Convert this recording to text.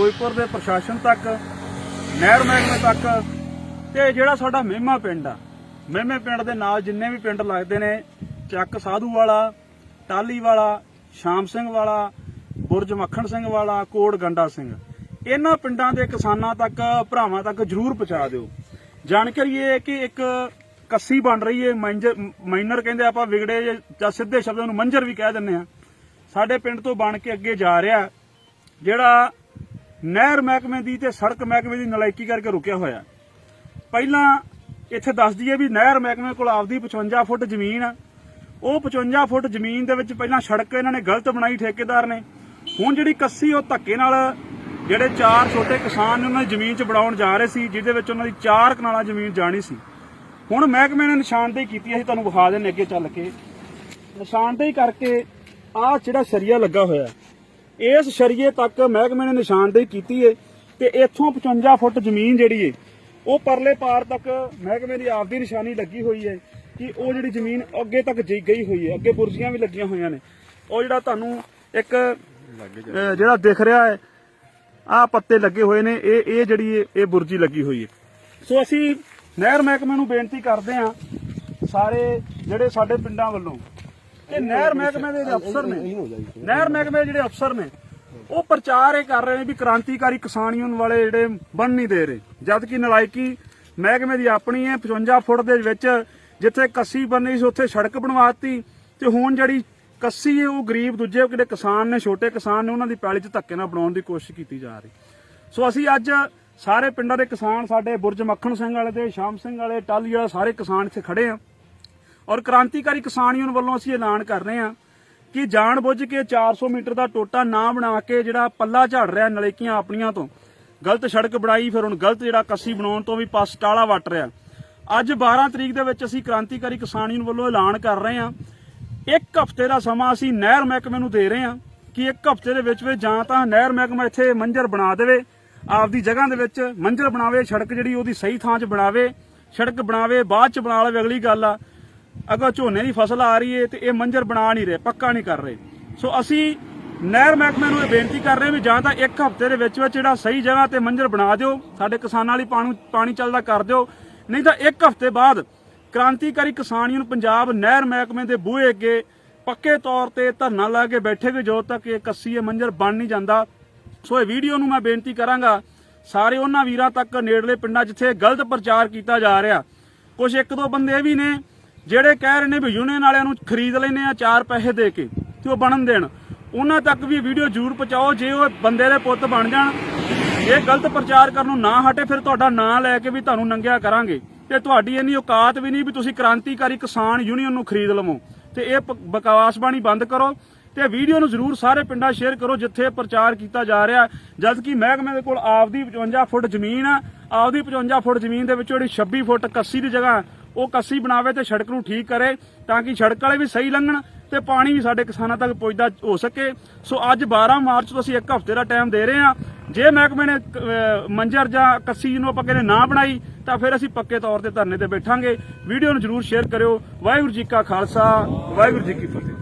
ਫਿਰੋਜ਼ਪੁਰ ਦੇ ਪ੍ਰਸ਼ਾਸਨ ਤੱਕ, ਨਹਿਰ ਮਹਿਕਮੇ ਤੱਕ ਤੇ ਜਿਹੜਾ ਸਾਡਾ ਮਹਿਮਾ ਪਿੰਡ ਆ, ਮਹਿਮੇ ਪਿੰਡ ਦੇ ਨਾਲ ਜਿੰਨੇ ਵੀ ਪਿੰਡ ਲੱਗਦੇ ਨੇ, ਚੱਕ ਸਾਧੂ ਵਾਲਾ ਟਾਲੀ ਵਾਲਾ, ਸ਼ਾਮ ਸਿੰਘ ਵਾਲਾ, ਬੁਰਜ ਮੱਖਣ ਸਿੰਘ ਵਾਲਾ ਕੋੜ ਗੰਡਾ ਸਿੰਘ, ਇਹਨਾਂ ਪਿੰਡਾਂ ਦੇ ਕਿਸਾਨਾਂ ਤੱਕ, ਭਰਾਵਾਂ ਤੱਕ ਜਰੂਰ ਪਹੁੰਚਾ ਦਿਓ। ਜਾਣਕਾਰੀ ਇਹ ਹੈ ਕਿ ਇੱਕ ਕੱਸੀ ਬਣ ਰਹੀ ਹੈ ਮੰਜਰ ਮਾਈਨਰ ਕਹਿੰਦੇ ਆਪਾਂ ਵਿਗੜੇ ਜਾਂ ਸਿੱਧੇ ਸ਼ਬਦਾਂ ਨੂੰ ਮੰਜਰ ਵੀ ਕਹਿ ਦਿੰਦੇ ਆ ਸਾਡੇ ਪਿੰਡ ਤੋਂ ਬਣ ਕੇ ਅੱਗੇ ਜਾ ਰਿਹਾ, ਜਿਹੜਾ ਨਹਿਰ ਮਹਿਕਮੇ ਦੀ ਤੇ ਸੜਕ ਮਹਿਕਮੇ ਦੀ ਨਲਾਇਕੀ ਕਰਕੇ ਰੁਕਿਆ ਹੋਇਆ। ਪਹਿਲਾਂ ਇੱਥੇ ਦੱਸ ਦਈਏ ਵੀ ਨਹਿਰ ਮਹਿਕਮੇ ਕੋਲ ਆਪਦੀ 55 ਫੁੱਟ ਜ਼ਮੀਨ ਆ। ਉਹ 55 ਫੁੱਟ ਜ਼ਮੀਨ ਦੇ ਵਿੱਚ ਪਹਿਲਾਂ ਸੜਕ ਇਹਨਾਂ ਨੇ ਗਲਤ ਬਣਾਈ, ਠੇਕੇਦਾਰ ਨੇ। ਹੁਣ ਜਿਹੜੀ ਕੱਸੀ ਉਹ ਧੱਕੇ ਨਾਲ ਜਿਹੜੇ ਚਾਰ ਛੋਟੇ ਕਿਸਾਨ ਨੇ ਉਹਨਾਂ ਦੀ ਜ਼ਮੀਨ 'ਚ ਬਣਾਉਣ ਜਾ ਰਹੇ ਸੀ, ਜਿਹਦੇ ਵਿੱਚ ਉਹਨਾਂ ਦੀ ਚਾਰ ਕਨਾਲਾਂ ਜ਼ਮੀਨ ਜਾਣੀ ਸੀ। ਹੁਣ ਮਹਿਕਮੇ ਨੇ ਨਿਸ਼ਾਨਦੇਹੀ ਕੀਤੀ ਅਸੀਂ ਤੁਹਾਨੂੰ ਵਿਖਾ ਦਿੰਨੇ ਅੱਗੇ ਚੱਲ ਕੇ। ਨਿਸ਼ਾਨਦੇਹੀ ਕਰਕੇ ਆਹ ਜਿਹੜਾ ਸ਼ਰੀਆ ਲੱਗਾ ਹੋਇਆ ਇਸ ਸ਼ਰੀਏ ਤੱਕ ਮਹਿਕਮੇ ਨੇ ਨਿਸ਼ਾਨਦੇਹੀ ਕੀਤੀ ਏ ਤੇ ਇੱਥੋਂ 55 ਫੁੱਟ ਜ਼ਮੀਨ ਜਿਹੜੀ ਏ ਉਹ ਪਰਲੇ ਪਾਰ ਤੱਕ ਮਹਿਕਮੇ ਦੀ ਆਪਦੀ ਨਿਸ਼ਾਨੀ ਲੱਗੀ ਹੋਈ ਏ ਕਿ ਉਹ ਜਿਹੜੀ ਜ਼ਮੀਨ ਅੱਗੇ ਤੱਕ ਜੀ ਗਈ ਹੋਈ ਏ ਅੱਗੇ ਬੁਰਜੀਆਂ ਵੀ ਲੱਗੀਆਂ ਹੋਈਆਂ ਨੇ। ਉਹ ਜਿਹੜਾ ਤੁਹਾਨੂੰ ਇੱਕ ਜਿਹੜਾ ਦਿਖ ਰਿਹਾ ਹੈ ਆਹ ਪੱਤੇ ਲੱਗੇ ਹੋਏ ਨੇ ਇਹ ਇਹ ਜਿਹੜੀ ਏ, ਇਹ ਬੁਰਜੀ ਲੱਗੀ ਹੋਈ ਹੈ ਸੋ ਅਸੀਂ ਨਹਿਰ ਮਹਿਕਮੇ ਨੂੰ ਬੇਨਤੀ ਕਰਦੇ ਹਾਂ ਸਾਰੇ ਜਿਹੜੇ ਸਾਡੇ ਪਿੰਡਾਂ ਵੱਲੋਂ ਇਹ ਨਹਿਰ ਮਹਿਕਮੇ ਦੇ ਜਿਹੜੇ ਅਫਸਰ ਨੇ, ਨਹਿਰ ਮਹਿਕਮੇ ਦੇ ਜਿਹੜੇ ਅਫਸਰ ਨੇ, ਉਹ ਪ੍ਰਚਾਰ ਇਹ ਕਰ ਰਹੇ ਨੇ ਵੀ ਕ੍ਰਾਂਤੀਕਾਰੀ ਕਿਸਾਨ ਯੂਨੀਅਨ ਵਾਲੇ ਜਿਹੜੇ ਬਣ ਨਹੀਂ ਦੇ ਰਹੇ। ਜਦ ਕਿ ਨਲਾਇਕੀ ਮਹਿਕਮੇ ਦੀ ਆਪਣੀ ਹੈ 55 ਫੁੱਟ ਦੇ ਵਿੱਚ ਜਿੱਥੇ ਕੱਸੀ ਬਣਨੀ ਸੀ, ਉੱਥੇ ਸੜਕ ਬਣਵਾਤੀ ਤੇ ਹੁਣ ਜਿਹੜੀ ਕੱਸੀ ਹੈ, ਉਹ ਗਰੀਬ ਦੂਜੇ ਕਿਹੜੇ ਕਿਸਾਨ ਨੇ, ਛੋਟੇ ਕਿਸਾਨ ਨੇ, ਉਹਨਾਂ ਦੀ ਪੈਲੀ 'ਚ ਧੱਕੇ ਨਾਲ ਬਣਾਉਣ ਦੀ ਕੋਸ਼ਿਸ਼ ਕੀਤੀ ਜਾ ਰਹੀ। ਸੋ ਅਸੀਂ ਅੱਜ ਸਾਰੇ ਪਿੰਡਾਂ ਦੇ ਕਿਸਾਨ, ਸਾਡੇ ਬੁਰਜ ਮੱਖਣ ਸਿੰਘ ਵਾਲੇ ਤੇ ਸ਼ਾਮ ਸਿੰਘ ਵਾਲੇ ਟਾਲੀ ਵਾਲੇ ਸਾਰੇ ਕਿਸਾਨ ਇੱਥੇ ਖੜੇ ਆ ਔਰ ਕ੍ਰਾਂਤੀਕਾਰੀ ਕਿਸਾਨ ਯੂਨੀਅਨ ਵੱਲੋਂ ਅਸੀਂ ਐਲਾਨ ਕਰ ਰਹੇ ਹਾਂ ਕਿ ਜਾਣ ਬੁੱਝ ਕੇ 400 ਮੀਟਰ ਦਾ ਟੋਟਾ ਨਾ ਬਣਾ ਕੇ ਜਿਹੜਾ ਪੱਲਾ ਝੜ ਰਿਹਾ ਨਲੇਕੀਆਂ ਆਪਣੀਆਂ ਤੋਂ, ਗਲਤ ਸੜਕ ਬਣਾਈ, ਫਿਰ ਹੁਣ ਗਲਤ ਜਿਹੜਾ ਕੱਸੀ ਬਣਾਉਣ ਤੋਂ ਵੀ ਪਾਸ ਟਾਲਾ ਵੱਟ ਰਿਹਾ। ਅੱਜ 12 ਤਰੀਕ ਦੇ ਵਿੱਚ ਅਸੀਂ ਕ੍ਰਾਂਤੀਕਾਰੀ ਕਿਸਾਨ ਯੂਨੀਅਨ ਵੱਲੋਂ ਐਲਾਨ ਕਰ ਰਹੇ ਹਾਂ। ਇੱਕ ਹਫ਼ਤੇ ਦਾ ਸਮਾਂ ਅਸੀਂ ਨਹਿਰ ਮਹਿਕਮੇ ਨੂੰ ਦੇ ਰਹੇ ਹਾਂ ਕਿ ਇੱਕ ਹਫ਼ਤੇ ਦੇ ਵਿੱਚ ਵਿੱਚ ਜਾਂ ਤਾਂ ਨਹਿਰ ਮਹਿਕਮਾ ਇੱਥੇ ਮੰਜਰ ਬਣਾ ਦੇਵੇ, ਆਪਦੀ ਜਗ੍ਹਾ ਦੇ ਵਿੱਚ ਮੰਜਰ ਬਣਾਵੇ, ਸੜਕ ਜਿਹੜੀ ਉਹਦੀ ਸਹੀ ਥਾਂ 'ਚ ਬਣਾਵੇ, ਸੜਕ ਬਣਾਵੇ, ਬਾਅਦ 'ਚ ਬਣਾ ਲਵੇ, ਅਗਲੀ ਗੱਲ ਆ ਅਗਰ ਝੋਨੇ ਦੀ ਫਸਲ ਆ ਰਹੀ ਏ ਤੇ ਇਹ ਮੰਜਰ ਬਣਾ ਨਹੀਂ ਰਹੇ, ਪੱਕਾ ਨਹੀਂ ਕਰ ਰਹੇ। ਸੋ ਅਸੀਂ ਨਹਿਰ ਮਹਿਕਮੇ ਨੂੰ ਇਹ ਬੇਨਤੀ ਕਰ ਰਹੇ ਵੀ ਜਾਂ ਤਾਂ ਇੱਕ ਹਫ਼ਤੇ ਦੇ ਵਿੱਚ ਵਿੱਚ ਜਿਹੜਾ ਸਹੀ ਜਗ੍ਹਾ ਤੇ ਮੰਜਰ ਬਣਾ ਦਿਓ, ਸਾਡੇ ਕਿਸਾਨਾਂ ਲਈ ਪਾਣੀ ਪਾਣੀ ਚੱਲਦਾ ਕਰ ਦਿਓ। ਨਹੀਂ ਤਾਂ ਇੱਕ ਹਫ਼ਤੇ ਬਾਅਦ ਕ੍ਰਾਂਤੀਕਾਰੀ ਕਿਸਾਨ ਯੂਨੀਅਨ ਪੰਜਾਬ ਨਹਿਰ ਮਹਿਕਮੇ ਦੇ ਬੂਹੇ ਅੱਗੇ ਪੱਕੇ ਤੌਰ ਤੇ ਧਰਨਾ ਲਾ ਕੇ ਬੈਠੇਗੇ, ਜਦੋਂ ਤੱਕ ਇਹ ਕੱਸੀ ਇਹ ਮੰਜਰ ਬਣ ਨਹੀਂ ਜਾਂਦਾ। ਸੋ ਇਹ ਵੀਡੀਓ ਨੂੰ ਮੈਂ ਬੇਨਤੀ ਕਰਾਂਗਾ, ਸਾਰੇ ਉਹਨਾਂ ਵੀਰਾਂ ਤੱਕ, ਨੇੜਲੇ ਪਿੰਡਾਂ ਜਿੱਥੇ ਗਲਤ ਪ੍ਰਚਾਰ ਕੀਤਾ ਜਾ ਰਿਹਾ ਕੁਝ ਇੱਕ ਦੋ ਬੰਦੇ ਇਹ ਵੀ ਨੇ ਜਿਹੜੇ ਕਹਿ ਰਹੇ ਨੇ ਵੀ ਯੂਨੀਅਨ ਵਾਲਿਆਂ ਨੂੰ ਖਰੀਦ ਲੈਨੇ ਆ, ਚਾਰ ਪੈਸੇ ਦੇ ਕੇ ਤੇ ਉਹ ਬਣਨ ਦੇਣ। ਉਹਨਾਂ ਤੱਕ ਵੀ ਵੀਡੀਓ ਜ਼ਰੂਰ ਪਹੁੰਚਾਓ, ਜੇ ਉਹ ਬੰਦੇ ਦੇ ਪੁੱਤ ਬਣ ਜਾਣ, ਇਹ ਗਲਤ ਪ੍ਰਚਾਰ ਕਰਨ ਨੂੰ ਨਾ ਹਟੇ, ਫਿਰ ਤੁਹਾਡਾ ਨਾਂ ਲੈ ਕੇ ਵੀ ਤੁਹਾਨੂੰ ਨੰਗਿਆ ਕਰਾਂਗੇ। ਤੇ ਤੁਹਾਡੀ ਇੰਨੀ ਔਕਾਤ ਵੀ ਨਹੀਂ ਵੀ ਤੁਸੀਂ ਕ੍ਰਾਂਤੀਕਾਰੀ ਕਿਸਾਨ ਯੂਨੀਅਨ ਨੂੰ ਖਰੀਦ ਲਵੋ। ਤੇ ਇਹ ਪ- ਬਕਵਾਸ ਬਾਣੀ ਬੰਦ ਕਰੋ। ਤੇ ਵੀਡੀਓ ਨੂੰ ਜ਼ਰੂਰ ਸਾਰੇ ਪਿੰਡਾਂ ਸ਼ੇਅਰ ਕਰੋ, ਜਿੱਥੇ ਪ੍ਰਚਾਰ ਕੀਤਾ ਜਾ ਰਿਹਾ। ਜਦ ਕਿ ਮਹਿਕਮੇ ਦੇ ਕੋਲ ਆਪਦੀ 55 ਫੁੱਟ ਜ਼ਮੀਨ ਆ, ਆਪਦੀ 55 ਫੁੱਟ ਜ਼ਮੀਨ ਦੇ ਵਿੱਚ ਜਿਹੜੀ 26 ਫੁੱਟ ਕੱਸੀ ਦੀ ਜਗ੍ਹਾ ਉਹ ਕੱਸੀ ਬਣਾਵੇ ਤੇ ਸੜਕ ਨੂੰ ਠੀਕ ਕਰੇ ਤਾਂ ਕਿ ਸੜਕ ਵਾਲੇ ਵੀ ਸਹੀ ਲੰਘਣ ਤੇ ਪਾਣੀ ਵੀ ਸਾਡੇ ਕਿਸਾਨਾਂ ਤੱਕ ਪਹੁੰਚਦਾ ਹੋ ਸਕੇ। ਸੋ ਅੱਜ 12 ਮਾਰਚ ਤੋਂ ਅਸੀਂ ਇੱਕ ਹਫ਼ਤੇ ਦਾ ਟਾਈਮ ਦੇ ਰਹੇ ਹਾਂ। ਜੇ ਮਹਿਕਮੇ ਨੇ ਮੰਜਰ ਜਾਂ ਕੱਸੀ ਨੂੰ ਆਪਾਂ ਕਹਿੰਦੇ ਨਾ ਬਣਾਈ, ਤਾਂ ਫਿਰ ਅਸੀਂ ਪੱਕੇ ਤੌਰ ਤੇ ਧਰਨੇ ਤੇ ਬੈਠਾਂਗੇ। ਵੀਡੀਓ ਨੂੰ ਜਰੂਰ ਸ਼ੇਅਰ ਕਰਿਓ। ਵਾਹਿਗੁਰੂ ਜੀ ਕਾ ਖਾਲਸਾ, ਵਾਹਿਗੁਰੂ ਜੀ ਕੀ ਫਤਿਹ।